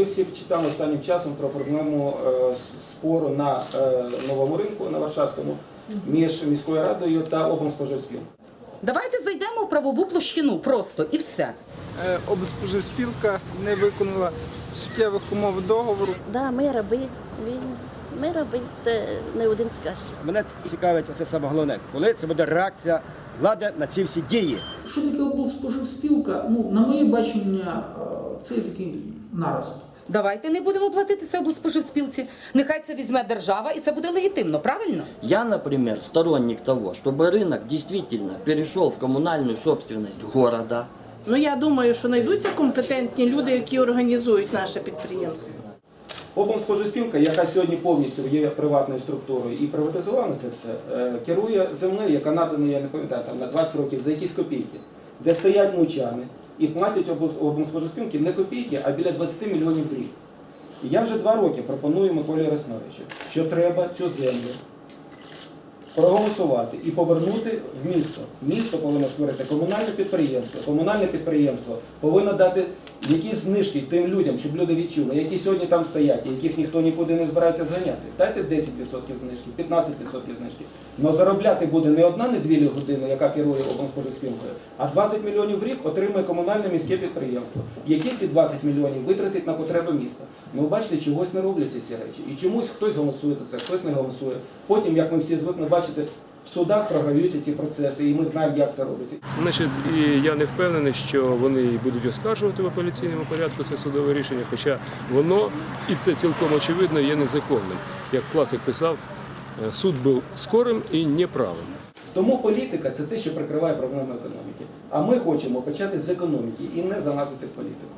Ви всі читали останнім часом про проблему е, спору на е, новому ринку на Варшавському між міською радою та облспоживспілкою. Давайте зайдемо в правову площину просто і все. Е, облспоживспілка не виконала суттєвих умов договору. Да, ми раби. Він ми раби. Це не один скаже. Мене цікавить оце саме головне, коли це буде реакція влади на ці всі дії. Що таке облспоживспілка? Ну, на моє бачення, це такий нарост. Давайте не будемо платити це облспоживспілці. Нехай це візьме держава і це буде легітимно, правильно? Я, например, сторонник того, чтобы рынок действительно перешел в коммунальную собственность города. Ну я думаю, що знайдуться компетентні люди, які організують наше підприємство. Облспоживспілка, яка сьогодні повністю є приватною структурою і приватизована це все, е, керує землею, яка надана, я не пам'ятаю, там на 20 років за якісь копійки, де стоять мучани і платять облспоживспілки не копійки, а біля 20 мільйонів рік. І я вже два роки пропоную Миколі Ярославовичу, що треба цю землю проголосувати і повернути в місто. Місто повинно створити комунальне підприємство. Комунальне підприємство повинно дати якісь знижки тим людям, щоб люди відчули, які сьогодні там стоять, яких ніхто нікуди не збирається зганяти. Дайте 10% знижки, 15% знижки. Але заробляти буде не одна не дві години, яка керує облспоживспілкою, а 20 мільйонів в рік отримує комунальне міське підприємство. Які ці 20 мільйонів витратить на потреби міста? Ну, бачите, чогось не робляться ці речі. І чомусь хтось голосує за це, хтось не голосує. Потім, як ми всі звикли бачити, в судах програються ці процеси, і ми знаємо, як це робиться. Значить, і я не впевнений, що вони будуть оскаржувати в апеляційному порядку це судове рішення, хоча воно, і це цілком очевидно, є незаконним. Як класик писав, е, суд був скорим і неправим. Тому політика це те, що прикриває проблему економіки. А ми хочемо почати з економіки і не залазити в політику.